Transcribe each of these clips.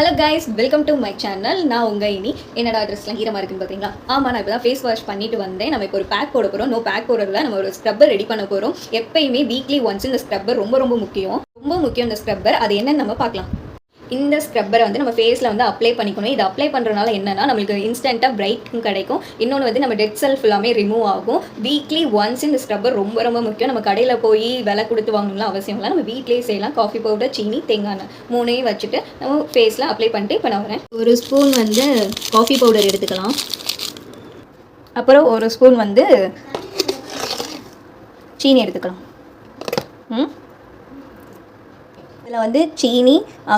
Hello guys welcome to my channel நான் உங்கள் இனி. என்னோட ட்ரெஸ்லாம் ஈரமாக இருக்குன்னு பார்த்தீங்களா ஆமாம் நான் இப்போ தான் ஃபேஸ் வாஷ் பண்ணிட்டு வந்தேன். நம்ம இப்போ ஒரு பேக் போட போகிறோம் நோ பேக் போடுறதுல நம்ம ஒரு ஸ்க்ரப்பர் ரெடி பண்ண போகிறோம் எப்பயுமே வீக்லி ஒன்ஸ் இந்த ஸ்க்ரப்பர் ரொம்ப ரொம்ப முக்கியம். ரொம்ப முக்கியம் இந்த ஸ்க்ரப்பர் அது என்னன்னு நம்ம பார்க்கலாம். இந்த ஸ்க்ரப்பரை வந்து நம்ம ஃபேஸில் வந்து அப்ளை பண்ணிக்கணும். இது அப்ளை பண்ணுறதுனால என்னன்னா நம்மளுக்கு இன்ஸ்டண்ட்டாக பிரைட்டும் கிடைக்கும். இன்னொன்று வந்து நம்ம டெட் செல்ஃப் எல்லாமே ரிமூவ் ஆகும். வீக்லி ஒன்ஸ் இந்த ஸ்க்ரப்பர் ரொம்ப ரொம்ப முக்கியம். நம்ம கடையில் போய் விலை கொடுத்து வாங்கணும்லாம் அவசியம் இல்லை. நம்ம வீட்லேயே செய்யலாம். காஃபி பவுடர் சீனி தேங்காய் மூணையும் வச்சுட்டு நம்ம ஃபேஸில் அப்ளை பண்ணிட்டு இப்போ நான் வரேன். ஒரு ஸ்பூன் வந்து காஃபி பவுடர் எடுத்துக்கலாம். அப்புறம் ஒரு ஸ்பூன் வந்து சீனி எடுத்துக்கலாம். ம்? இதில் வந்து சீனி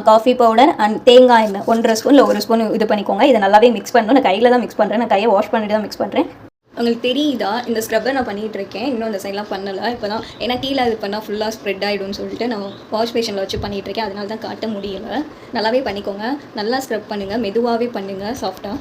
காஃபி பவுடர் அண்ட் தேங்காய் எண்ணெய். ஒன்றரை ஸ்பூனில் ஒரு ஸ்பூன் இது பண்ணிக்கோங்க. இதை நல்லாவே மிக்ஸ் பண்ணணும். நான் கையில் தான் மிக்ஸ் பண்ணுறேன் நான் கையை வாஷ் பண்ணிட்டு தான் மிக்ஸ் பண்ணுறேன் உங்களுக்கு தெரியுதா? இந்த ஸ்க்ரப்பை நான் பண்ணிகிட்டு இருக்கேன். இன்னும் இந்த சைட்லாம் பண்ணலை. இப்போ தான் ஏன்னா கீழே இது பண்ணால் ஃபுல்லாக ஸ்ப்ரெட் ஆகிடும்னு சொல்லிட்டு நான் வாஷ் பேஷனில் வச்சு பண்ணிகிட்டு இருக்கேன். அதனால தான் காட்ட முடியலை. நல்லாவே பண்ணிக்கோங்க. நல்லா ஸ்க்ரப் பண்ணுங்கள் மெதுவாகவே பண்ணுங்கள் சாஃப்டாக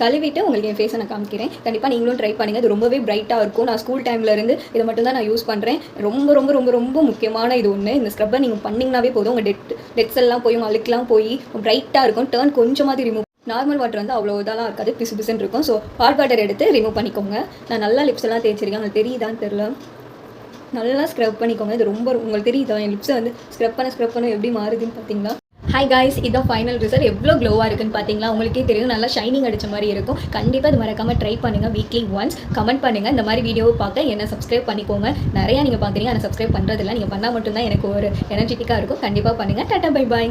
கழுவிட்டு உங்களுக்கு என் ஃபேஸை நான் காமிக்கிறேன். கண்டிப்பாக நீங்களும் ட்ரை பண்ணுங்கள் அது ரொம்பவே பிரைட்டாக இருக்கும். நான் ஸ்கூல் டைம்லேருந்து இதை மட்டும் தான் நான் யூஸ் பண்ணுறேன் ரொம்ப ரொம்ப ரொம்ப ரொம்ப முக்கியமான இது ஒன்று இந்த ஸ்க்ரப்பை நீங்கள் பண்ணிங்கனாவே போதும். உங்கள் டெட் டெட்ஸ் எல்லாம் போய் உங்கள் அழுக்கெல்லாம் போய் பிரைட்டாக இருக்கும். டேர்ன் கொஞ்சமாக ரிமூவ் நார்மல் வாட்டர் வந்து அவ்வளோ இதெல்லாம் இருக்காது. பிசு பிசுன்னு இருக்கும். ஸோ ஹாட் வாட்டர் எடுத்து ரிமூவ் பண்ணிக்கோங்க. நான் நல்லா லிப்ஸ் எல்லாம் தேய்ச்சிருக்கேன். உங்களுக்கு தெரியுதான்னு தெரில நல்லா ஸ்க்ரப் பண்ணிக்கோங்க. இது ரொம்ப உங்களுக்கு தெரியுதா? என் லிப்ஸை வந்து ஸ்க்ரப் பண்ண ஸ்க்ரப் பண்ண எப்படி மாறுதுன்னு பார்த்தீங்களா ஹாய் காய்ஸ் இதான் ஃபைனல் ரிசல்ட் எவ்வளோ க்ளோவாக இருக்குன்னு பார்த்தீங்களா உங்களுக்கே தெரியும். நல்லா ஷைனிங் அடிச்ச மாதிரி இருக்கும். கண்டிப்பாக அது மறக்காமல் ட்ரை பண்ணுங்கள் வீக்லி ஒன்ஸ் கமெண்ட் பண்ணுங்கள் இந்த மாதிரி வீடியோவை பார்க்க என்ன சப்ஸ்கிரைப் பண்ணிக்கோங்க. நிறையா நீங்கள் பார்க்குறீங்க ஆனால் சப்ஸ்கிரைப் பண்ணுறதில்ல நீங்கள் பண்ணால் மட்டும்தான் எனக்கு ஒரு எனர்ஜெட்டிக்காக இருக்கும். கண்டிப்பாக பண்ணுங்கள் டாட்டா பை பாய்